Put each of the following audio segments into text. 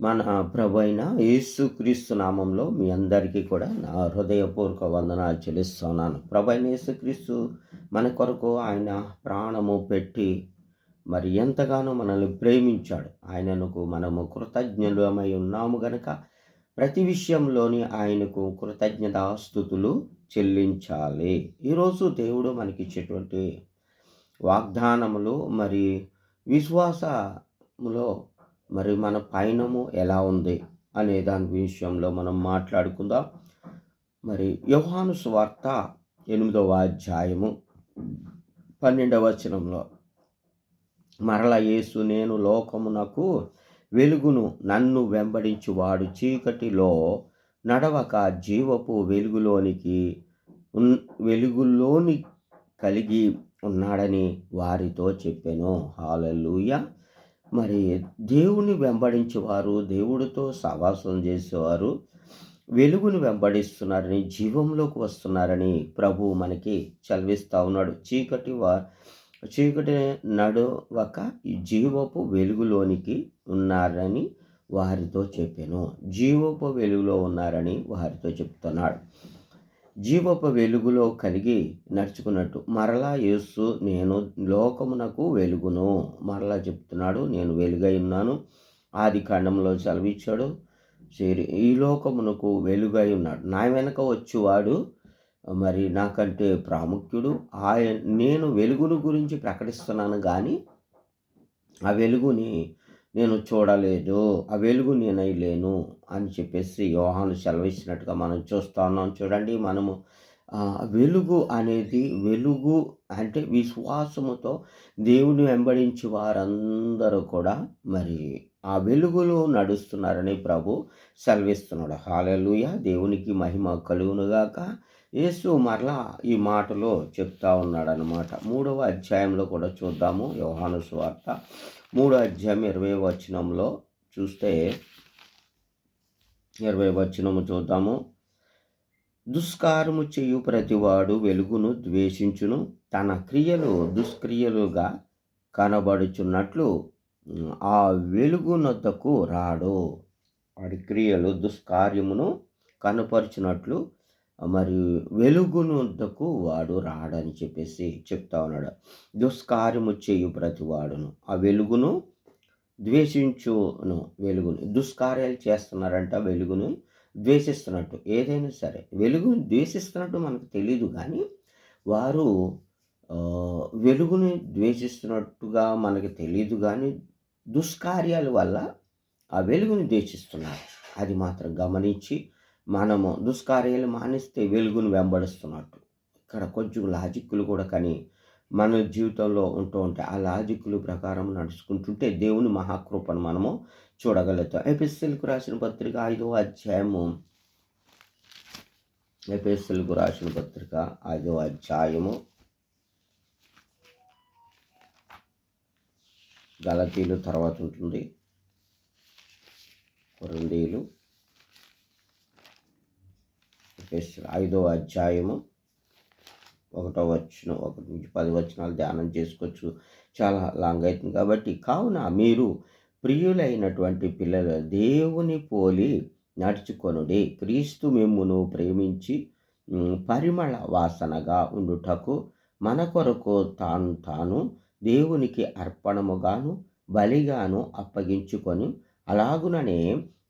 మన ప్రభు అయిన యేసుక్రీస్తు నామంలో మీ అందరికీ కూడా నా హృదయపూర్వక వందనాలు చెల్లిస్తున్నాను. ప్రభు అయిన యేసుక్రీస్తు మన కొరకు ఆయన ప్రాణము పెట్టి మరి ఎంతగానో మనల్ని ప్రేమించాడు. ఆయనకు మనము కృతజ్ఞులమై ఉన్నాము గనక ప్రతి విషయంలోని ఆయనకు కృతజ్ఞతాస్థుతులు చెల్లించాలి. ఈరోజు దేవుడు మనకిచ్చేటువంటి వాగ్దానములు మరి విశ్వాసములో మరి మన పయనము ఎలా ఉంది అనే దాని విషయంలో మనం మాట్లాడుకుందాం. మరి యోహాను స్వార్త ఎనిమిదవ అధ్యాయము పన్నెండవ వచనంలో మరల యేసు నేను లోకమునకు వెలుగును నన్ను వెంబడించువాడు చీకటిలో నడవక జీవపు వెలుగులోనికి ఉన్ వెలుగులోని కలిగి ఉన్నాడని వారితో చెప్పాను. హాలూయ మరి దేవుని వెంబడించేవారు దేవుడితో సహవాసం చేసేవారు వెలుగును వెంబడిస్తున్నారని జీవంలోకి వస్తున్నారని ప్రభు మనకి చదివిస్తూ ఉన్నాడు. చీకటి వా చీకటి నడవక ఈ జీవపు వెలుగులోనికి ఉన్నారని వారితో చెప్పాను. జీవపు వెలుగులో ఉన్నారని వారితో చెప్తున్నాడు. జీవపు వెలుగులో కలిగి నడుచుకున్నట్టు మరలా యేసు నేను లోకమునకు వెలుగును. మరలా చెప్తున్నాడు నేను వెలుగై ఉన్నాను. ఆది కాండంలో సెలవిచ్చాడు సరే ఈ లోకమునకు వెలుగై ఉన్నాడు. నా వెనక వచ్చేవాడు మరి నాకంటే ప్రాముఖ్యుడు. ఆయన నేను వెలుగును గురించి ప్రకటిస్తున్నాను కానీ ఆ వెలుగుని నేను చూడలేదు ఆ వెలుగు నేనై లేను అని చెప్పేసి యోహాను సెలవిచ్చినట్టుగా మనం చూస్తున్నాం చూడండి మనము వెలుగు అనేది వెలుగు అంటే విశ్వాసముతో దేవుని వెంబడించి వారందరూ కూడా మరి ఆ వెలుగులో నడుస్తున్నారని ప్రభు సెలవిస్తున్నాడు. హాలలుయ. దేవునికి మహిమ కలుగునుగాక. యేసు మరలా ఈ మాటలో చెప్తా ఉన్నాడనమాట మూడవ అధ్యాయంలో కూడా చూద్దాము. యోహాను స్వార్త మూడో అధ్యాయం ఇరవై వచనంలో చూస్తే ఇరవై వచనము చూద్దాము. దుష్కారము చేయు ప్రతివాడు వెలుగును ద్వేషించును. తన క్రియలు దుష్క్రియలుగా కనబడుచున్నట్లు ఆ వెలుగునొద్దకు రాడు. వాడి క్రియలు దుష్కార్యమును కనపరిచినట్లు మరి వెలుగునొద్దకు వాడు రాడని చెప్పేసి చెప్తా ఉన్నాడు. దుష్కార్యము చేయు ప్రతివాడును ఆ వెలుగును ద్వేషించును. వెలుగుని. దుష్కార్యాలు చేస్తున్నారంట వెలుగును ద్వేషిస్తున్నట్టు. ఏదైనా సరే. వెలుగును ద్వేషిస్తున్నట్టు మనకు తెలియదు కానీ వారు వెలుగుని ద్వేషిస్తున్నట్టుగా మనకు తెలియదు కానీ దుష్కార్యాల వల్ల ఆ వెలుగుని ద్వేషిస్తున్నారు. అది మాత్రం గమనించి మనము దుష్కార్యాలు మానేస్తే వెలుగును వెంబడిస్తున్నట్టు. ఇక్కడ కొంచెం లాజిక్లు కూడా కానీ మన జీవితంలో ఉంటూ ఉంటాయి ఆ లాజిక్లు ప్రకారం నడుచుకుంటుంటే దేవుని మహాకృపను మనము చూడగలుగుతాం. ఎపిఎస్ఎల్కు రాసిన పత్రిక ఐదో అధ్యాయము. ఎపిఎస్ఎల్కు రాసిన పత్రిక ఐదో అధ్యాయము. గలతీలు తర్వాత ఉంటుంది. కొరందీలు ఐదో అధ్యాయము ఒకటో వచ్చిన ఒకటి నుంచి పది వచనాలు ధ్యానం చేసుకోవచ్చు. చాలా లాంగ్ అవుతుంది కాబట్టి కావున మీరు ప్రియులైనటువంటి పిల్లలు దేవుని పోలి నడుచుకొనుడి. క్రీస్తు మిమ్మును ప్రేమించి పరిమళ వాసనగా ఉండుటకు మన కొరకు తాను తాను దేవునికి అర్పణముగాను బలిగాను అప్పగించుకొని అలాగుననే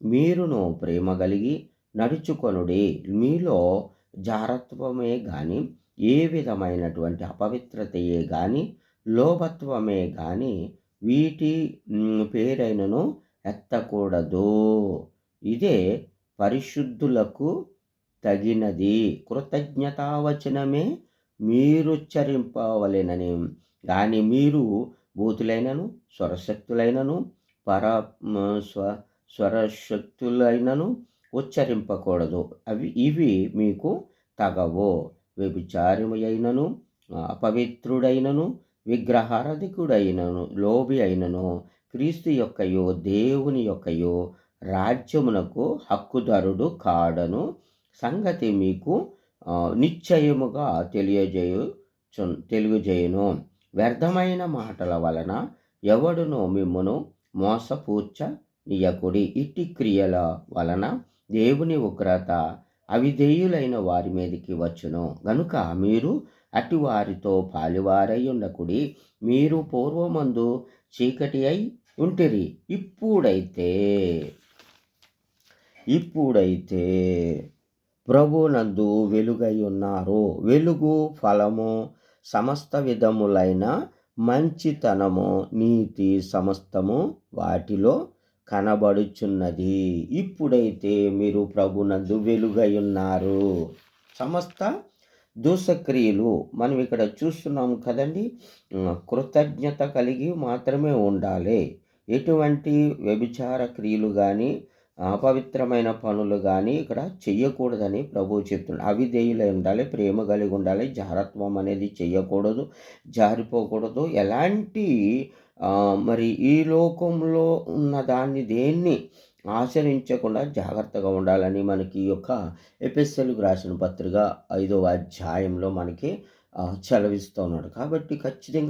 మీరును ప్రేమ కలిగి నడుచుకొనుడి. మీలో జారత్వమే కానీ ఏ విధమైనటువంటి అపవిత్రతయే కానీ లోభత్వమే కానీ వీటి పేరైనను ఎత్తకూడదు. ఇదే పరిశుద్ధులకు తగినది. కృతజ్ఞతావచనమే మీరుచ్చరింపవలెనని కానీ మీరు భూతులైనను స్వరశక్తులైనను పర స్వ స్వరశక్తులైనను ఉచ్చరింపకూడదు. అవి ఇవి మీకు తగవో. వ్యభిచారము అయినను అపవిత్రుడైనను విగ్రహారధికుడైనను లోబి అయినను క్రీస్తు యొక్కయో దేవుని యొక్కయో రాజ్యమునకు హక్కుదారుడు కాడను సంగతి మీకు నిశ్చయముగా తెలియజేయు తెలియజేయును. వ్యర్థమైన మాటల వలన ఎవడునో మిమ్మును మోసపూర్చ నీయకుడి ఇట్టి క్రియల వలన దేవుని ఉగ్రత అవిధేయులైన వారి మీదకి వచ్చును. గనుక మీరు అటివారితో పాలివారై ఉండకుడి మీరు పూర్వమందు చీకటి అయి ఉంటిరి. ఇప్పుడైతే ఇప్పుడైతే ప్రభునందు వెలుగై ఉన్నారు. వెలుగు ఫలము సమస్త విధములైన మంచితనము నీతి సమస్తము వాటిలో కనబడుచున్నది. ఇప్పుడైతే మీరు ప్రభునందు వెలుగై ఉన్నారు. సమస్త దూసక్రియలు మనం ఇక్కడ చూస్తున్నాం కదండి. కృతజ్ఞత కలిగి మాత్రమే ఉండాలి. ఎటువంటి వ్యభిచార క్రియలు కానీ అపవిత్రమైన పనులు కానీ ఇక్కడ చెయ్యకూడదని ప్రభువు చెప్తున్నాడు. అవిధేయులై ఉండాలి ప్రేమ కలిగి ఉండాలి జారత్వం అనేది చెయ్యకూడదు జారిపోకూడదు. ఎలాంటి మరి ఈ లోకంలో ఉన్న దాన్ని దేన్ని ఆచరించకుండా జాగ్రత్తగా ఉండాలని మనకి ఈ యొక్క ఎపిఎస్ఎల్కి రాసిన పత్రిక ఐదవ అధ్యాయంలో మనకి చలవిస్తూ ఉన్నాడు. కాబట్టి ఖచ్చితంగా